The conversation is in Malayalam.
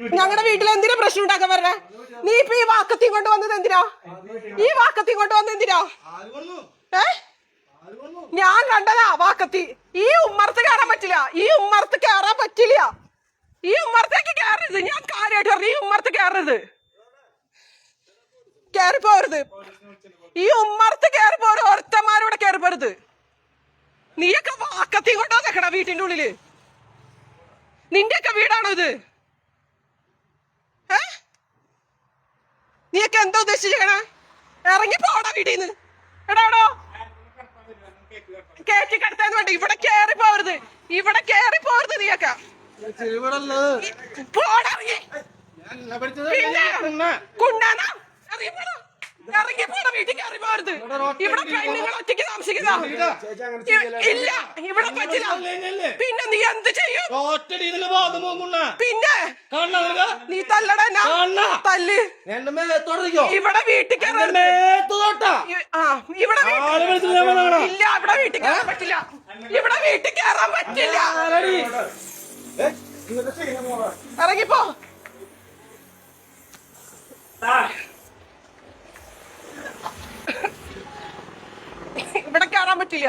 ഞങ്ങളുടെ വീട്ടിൽ എന്തിനാ പ്രശ്നം ഉണ്ടാക്കാൻ വരണേ? നീ ഇപ്പൊ ഈ വാക്കത്തി കൊണ്ട് വന്നത് എന്തിനാ? ഈ വാക്കത്തി കൊണ്ട് വന്നത് എന്തിനാ? ഏ? ഞാൻ കണ്ടതാ വാക്കത്തി. ഈ ഉമ്മർത്ത് കയറാൻ പറ്റില്ല. ഈ ഉമ്മർത്ത് കയറാൻ പറ്റില്ല. ഈ ഉമ്മർത്തേക്ക് കയറരുത് ഞാൻ കാര്യമായിട്ട് പറഞ്ഞു. ഈ ഉമ്മർത്ത് കയറരുത് കയറി പോരുത് ഈ ഉമ്മർത്ത് കയറി പോരു ഒരുത്തന്മാരോടെ കയറി പോരുത് നീയൊക്കെ വാക്കത്തി കൊണ്ടോ നിക്കണ വീട്ടിന്റെ ഉള്ളിൽ? നിന്റെയൊക്കെ വീടാണോ ഇത് ഏ നീയൊക്കെ എന്താ ഉദ്ദേശിച്ചേക്കണേ ഇറങ്ങി പോടാ വീട്ടിൽ നിന്ന് എടാടോ കേറ്റി കടത്താന്ന് വേണ്ട ഇവിടെ കേറി പോവരുത് ഇവിടെ കേറി പോവരുത് നീയൊക്കെ. പിന്നെ കുണ്ടാനാ ഇറങ്ങി വീട്ടിൽ കയറി പോരുത് ഇവിടെ പെണ്ണുങ്ങൾ ഒറ്റയ്ക്ക് താമസിക്കുന്ന ഇല്ല ഇവിടെ പറ്റില്ല. പിന്നെ നീ എന്ത് ചെയ്യും? പിന്നെ നീ തല്ലടാ. തല്ല്. എന്റെ ഇവിടെ വീട്ടിൽ ഇവിടെ? ഇല്ല ഇവിടെ വീട്ടിൽ കയറാൻ പറ്റില്ല. ഇവിടെ വീട്ടിൽ കയറാൻ പറ്റില്ല. ഇറങ്ങിപ്പോ. ഇവിടെ കയറാൻ പറ്റില്ല.